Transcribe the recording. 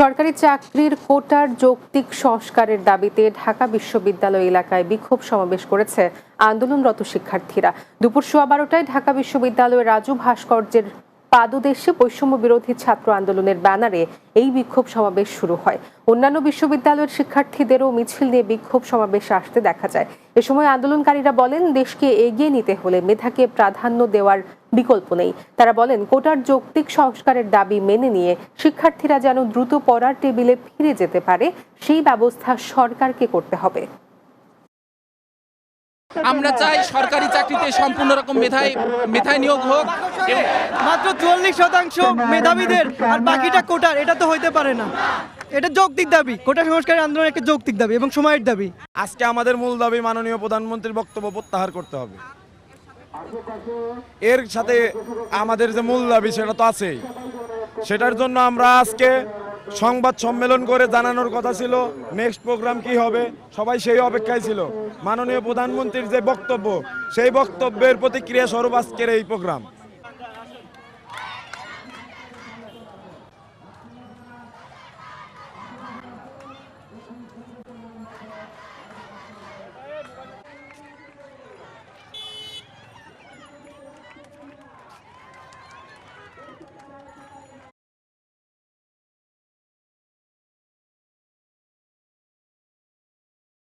সরকারি চাকরির কোটার যৌক্তিক সংস্কারের দাবিতে ঢাকা বিশ্ববিদ্যালয় এলাকায় বিক্ষোভ সমাবেশ করেছে আন্দোলনরত শিক্ষার্থীরা। দুপুর সোয়া বারোটায় ঢাকা বিশ্ববিদ্যালয়ের রাজু ভাস্কর্যের পাদদেশে বৈষম্য বিরোধী ছাত্র আন্দোলনের ব্যানারে এই বিক্ষোভ সমাবেশ শুরু হয়। অন্যান্য বিশ্ববিদ্যালয়ের শিক্ষার্থীদেরও মিছিল নিয়ে বিক্ষোভ সমাবেশে আসতে দেখা যায়। এ সময় আন্দোলনকারীরা বলেন, দেশকে এগিয়ে নিতে হলে মেধাকে প্রাধান্য দেওয়ার বিকল্প নেই। তারা বলেন কোটার যৌক্তিক সংস্কারের দাবি মেনে নিয়ে শিক্ষার্থীরা যেন দ্রুত পড়ার টেবিলে ফিরে যেতে পারে সেই ব্যবস্থা সরকারকে করতে হবে। আমরা চাই সরকারি চাকরিতে সম্পূর্ণ রকম মেধায় মেধায় নিয়োগ হোক। মাত্র চুয়াল্লিশ শতাংশ মেধাবীদের আর বাকিটা কোটার এটা তো হইতে পারে না। এটা যৌক্তিক দাবি। কোটা সংস্কারের আন্দোলন একটা যৌক্তিক দাবি এবং সময়ের দাবি। আজকে আমাদের মূল দাবি মাননীয় প্রধানমন্ত্রীর বক্তব্য প্রত্যাহার করতে হবে। এর সাথে আমাদের যে মূল দাবি, সেটা তো আছেই। সেটার জন্য আমরা আজকে সংবাদ সম্মেলন করে জানানোর কথা ছিল, নেক্সট প্রোগ্রাম কি হবে, সবাই সেই অপেক্ষায় ছিল। মাননীয় প্রধানমন্ত্রীর যে বক্তব্য, সেই বক্তব্যের প্রতিক্রিয়া স্বরূপ আজকের এই প্রোগ্রাম।